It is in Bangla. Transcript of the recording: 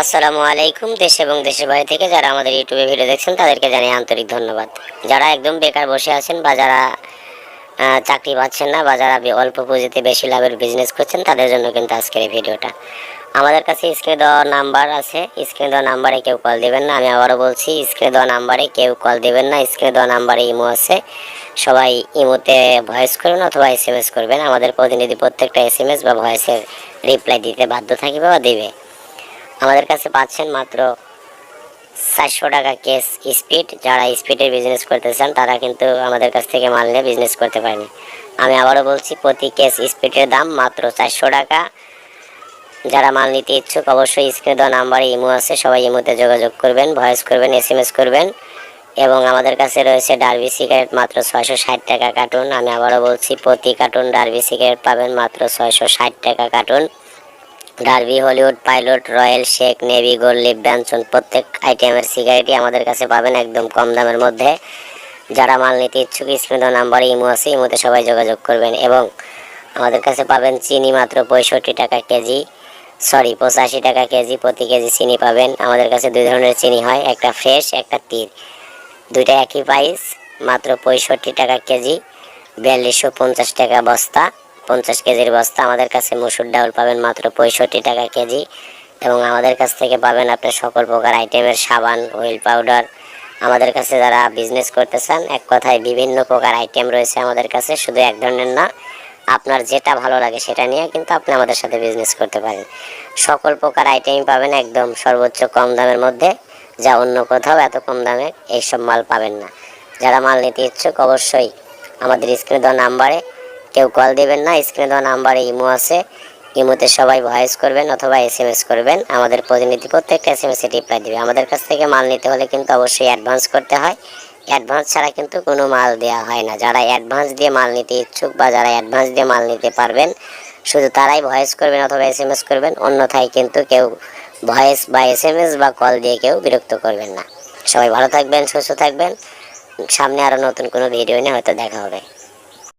আসসালামু আলাইকুম, দেশ এবং দেশের বাইরে থেকে যারা আমাদের ইউটিউবে ভিডিও দেখছেন, তাদেরকে জানাই আন্তরিক ধন্যবাদ। যারা একদম বেকার বসে আছেন বা যারা চাকরি পাচ্ছেন না বা যারা অল্প পুঁজিতে বেশি লাভের বিজনেস করছেন, তাদের জন্য কিন্তু আজকের এই ভিডিওটা। আমাদের কাছে স্ক্রিনে দেওয়া নাম্বার আছে। স্ক্রিনে দেওয়া নাম্বারে কেউ কল দেবেন না। আমি আবারও বলছি স্ক্রিনে দেওয়া নাম্বারে কেউ কল দেবেন না। স্ক্রিনে দেওয়া নাম্বারে ইমো আছে। সবাই ইমোতে ভয়েস করবেন অথবা এস করবেন। আমাদের প্রতিনিধি প্রত্যেকটা এস বা ভয়েসের রিপ্লাই দিতে বাধ্য থাকবে বা দেবে। আমাদের কাছে পাচ্ছেন মাত্র চারশো টাকা কেস স্পিড। যারা স্পিডের বিজনেস করতে চান, তারা কিন্তু আমাদের কাছ থেকে মাল নিয়ে বিজনেস করতে পারেনি। আমি আবারও বলছি, প্রতি কেস স্পিডের দাম মাত্র চারশো টাকা। যারা মাল নিতে ইচ্ছুক, অবশ্যই স্ক্রিনে দেওয়া নাম্বারে ইমো আছে। সবাই ইমোতে যোগাযোগ করবেন ভয়েস করবেন এস এম এস করবেন। এবং আমাদের কাছে রয়েছে ডার্বি সিগারেট মাত্র ছয়শো ষাট টাকা কার্টুন আমি আবারও বলছি, প্রতি কার্টুন ডার্বি সিগারেট পাবেন মাত্র ছয়শো ষাট টাকা carton Derby Hollywood, Pilot, Royal shake Navy, Gold Leaf Benson প্রত্যেক আইটেমের সিগারেটই আমাদের কাছে পাবেন একদম কম দামের মধ্যে। যারা মাল নিতে ইচ্ছুক, স্ক্রিন নাম্বারে, ইমো আছে, ইমোতে সবাই যোগাযোগ করবেন এবং আমাদের কাছে পাবেন চিনি মাত্র পঁয়ষট্টি টাকা কেজি, সরি, পঁচাশি টাকা কেজি, প্রতি কেজি চিনি পাবেন। আমাদের কাছে দুই ধরনের চিনি হয়, একটা ফ্রেশ, একটা তীর দুইটা একই প্রাইস মাত্র পঁয়ষট্টি টাকা কেজি, বিয়াল্লিশশো পঞ্চাশ টাকা বস্তা। পঞ্চাশ কেজির বস্তা আমাদের কাছে মসুর ডাউল পাবেন মাত্র পঁয়ষট্টি টাকা কেজি। এবং আমাদের কাছ থেকে পাবেন আপনি সকল প্রকার আইটেমের সাবান অয়েল পাউডার আমাদের কাছে যারা বিজনেস করতে চান, এক কথায় বিভিন্ন প্রকার আইটেম রয়েছে আমাদের কাছে, শুধু এক ধরনের না, আপনার যেটা ভালো লাগে সেটা নিয়ে কিন্তু আপনি আমাদের সাথে বিজনেস করতে পারেন। সকল প্রকার আইটেম পাবেন একদম সর্বোচ্চ কম দামের মধ্যে, যা অন্য কোথাও এত কম দামে এইসব মাল পাবেন না। যারা মাল নিতে ইচ্ছুক অবশ্যই আমাদের স্ক্রিনে দেওয়া নাম্বারে কেউ কল দেবেন না স্ক্রিনে দেওয়া নাম্বারে ইমো আছে। ইমোতে সবাই ভয়েস করবেন অথবা এস এম এস করবেন। আমাদের প্রতিনিধি প্রত্যেকটা এস এম এসে রিপ্লাই দেবে। আমাদের কাছ থেকে মাল নিতে হলে কিন্তু অবশ্যই অ্যাডভান্স করতে হয়। অ্যাডভান্স ছাড়া কিন্তু কোনো মাল দেওয়া হয় না। যারা অ্যাডভান্স দিয়ে মাল নিতে ইচ্ছুক বা যারা অ্যাডভান্স দিয়ে মাল নিতে পারবেন, শুধু তারাই ভয়েস করবেন অথবা এস এম এস করবেন, অন্যথায় কিন্তু কেউ ভয়েস বা এস এম এস বা কল দিয়ে কেউ বিরক্ত করবেন না। সবাই ভালো থাকবেন, সুস্থ থাকবেন। সামনে আরও নতুন কোনো ভিডিও নিয়ে হয়তো দেখা হবে।